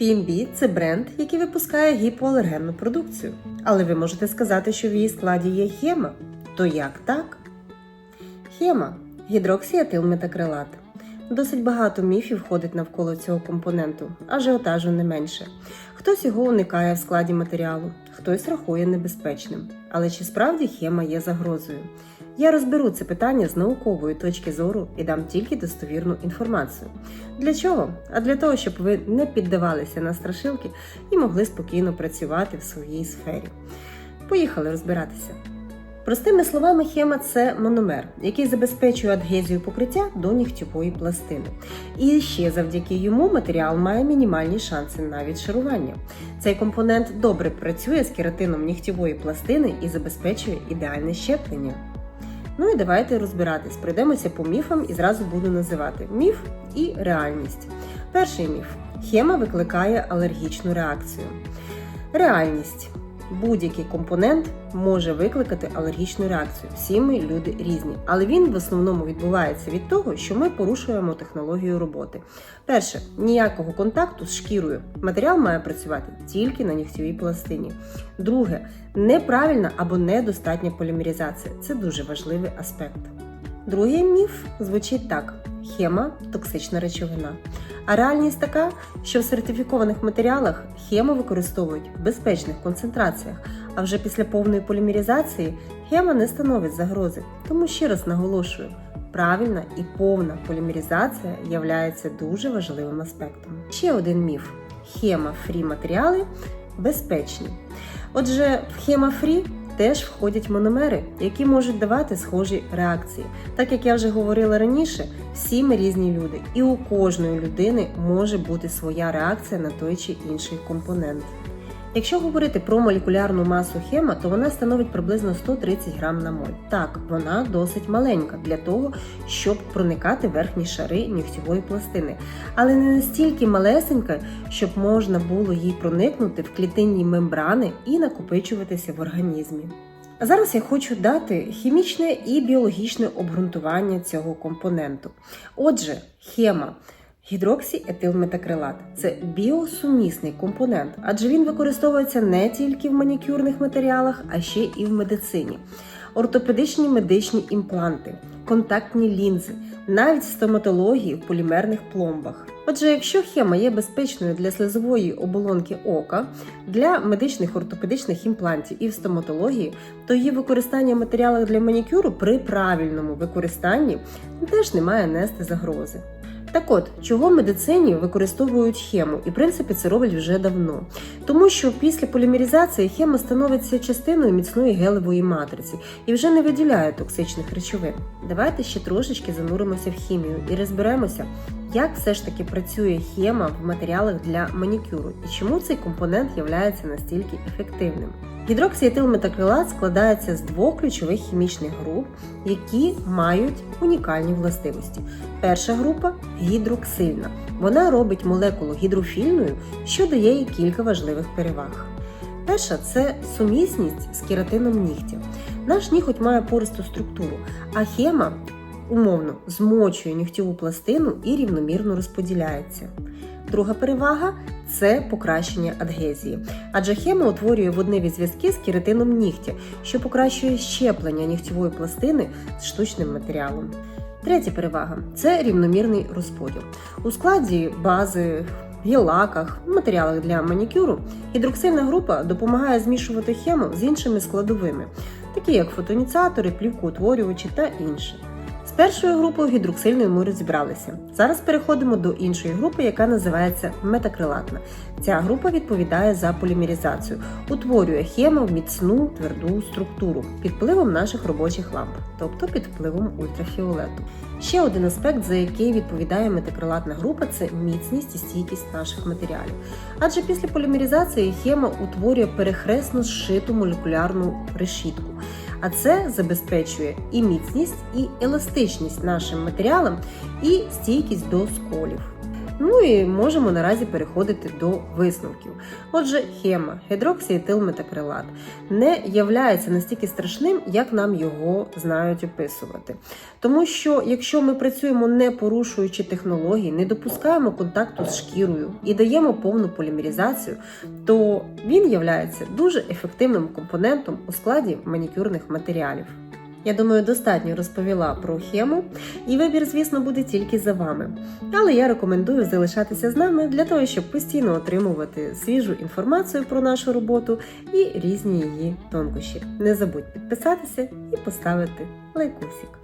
P&B – це бренд, який випускає гіпоалергенну продукцію. Але ви можете сказати, що в її складі є хема. То як так? Хема гідроксіатилметакрилат. Досить багато міфів входить навколо цього компоненту, ажіотажу не менше. Хтось його уникає в складі матеріалу, хтось рахує небезпечним. Але чи справді хема є загрозою? Я розберу це питання з наукової точки зору і дам тільки достовірну інформацію. Для чого? А для того, щоб ви не піддавалися на страшилки і могли спокійно працювати в своїй сфері. Поїхали розбиратися. Простими словами, хема це мономер, який забезпечує адгезію покриття до нігтєвої пластини. І ще завдяки йому матеріал має мінімальні шанси на відшарування. Цей компонент добре працює з кератином нігтєвої пластини і забезпечує ідеальне щеплення. Ну і давайте розбиратись. Пройдемося по міфам і зразу буду називати міф і реальність. Перший міф: хема викликає алергічну реакцію. Реальність. Будь-який компонент може викликати алергічну реакцію. Всі ми люди різні, але він в основному відбувається від того, що ми порушуємо технологію роботи. Перше, ніякого контакту з шкірою. Матеріал має працювати тільки на нігтєвій пластині. Друге, неправильна або недостатня полімеризація. Це дуже важливий аспект. Другий міф звучить так: хема токсична речовина. А реальність така, що в сертифікованих матеріалах хему використовують в безпечних концентраціях, а вже після повної полімеризації хема не становить загрози. Тому ще раз наголошую, правильна і повна полімеризація є дуже важливим аспектом. Ще один міф: хема-фрі матеріали безпечні. Отже, в хема-фрі теж входять мономери, які можуть давати схожі реакції. Так як я вже говорила раніше, всі ми різні люди, і у кожної людини може бути своя реакція на той чи інший компонент. Якщо говорити про молекулярну масу хема, то вона становить приблизно 130 грам на моль. Так, вона досить маленька для того, щоб проникати верхні шари нігтєвої пластини, але не настільки малесенька, щоб можна було їй проникнути в клітинні мембрани і накопичуватися в організмі. А зараз я хочу дати хімічне і біологічне обґрунтування цього компоненту. Отже, хема. Гідроксіетилметакрилат це біосумісний компонент, адже він використовується не тільки в манікюрних матеріалах, а ще і в медицині. Ортопедичні медичні імпланти, контактні лінзи, навіть стоматології в полімерних пломбах. Отже, якщо хема є безпечною для слизової оболонки ока, для медичних ортопедичних імплантів і в стоматології, то її використання в матеріалах для манікюру при правильному використанні теж не має нести загрози. Так от, чого в медицині використовують хему, і в принципі це роблять вже давно. Тому що після полімеризації хема становиться частиною міцної гелевої матриці і вже не виділяє токсичних речовин. Давайте ще трошечки зануримося в хімію і розберемося, як все ж таки працює хема в матеріалах для манікюру і чому цей компонент є настільки ефективним. Гідроксіетилметакрилат складається з двох ключових хімічних груп, які мають унікальні властивості. Перша група гідроксильна. Вона робить молекулу гідрофільною, що дає їй кілька важливих переваг. Перша це сумісність з кератином нігтя. Наш ніготь має пористу структуру, а хема умовно змочує нігтєву пластину і рівномірно розподіляється. Друга перевага це покращення адгезії, адже хема утворює водневі зв'язки з кератином нігтя, що покращує щеплення нігтєвої пластини з штучним матеріалом. Третя перевага це рівномірний розподіл. У складі бази, гелаках, матеріалах для манікюру гідроксильна група допомагає змішувати хему з іншими складовими, такі як фотоніціатори, плівкоутворювачі та інші. Першою групою гідроксильною ми розібралися. Зараз переходимо до іншої групи, яка називається метакрилатна. Ця група відповідає за полімеризацію, утворює хему в міцну тверду структуру під впливом наших робочих ламп, тобто під впливом ультрафіолету. Ще один аспект, за який відповідає метакрилатна група, це міцність і стійкість наших матеріалів. Адже після полімеризації хема утворює перехресно зшиту молекулярну решітку. А це забезпечує і міцність, і еластичність нашим матеріалам, і стійкість до сколів. Ну і можемо наразі переходити до висновків. Отже, хема гідроксіетилметакрилат не являється настільки страшним, як нам його знають описувати. Тому що якщо ми працюємо не порушуючи технології, не допускаємо контакту з шкірою і даємо повну полімеризацію, то він є дуже ефективним компонентом у складі манікюрних матеріалів. Я думаю, достатньо розповіла про хему, і вибір, звісно, буде тільки за вами. Але я рекомендую залишатися з нами для того, щоб постійно отримувати свіжу інформацію про нашу роботу і різні її тонкощі. Не забудь підписатися і поставити лайкусик.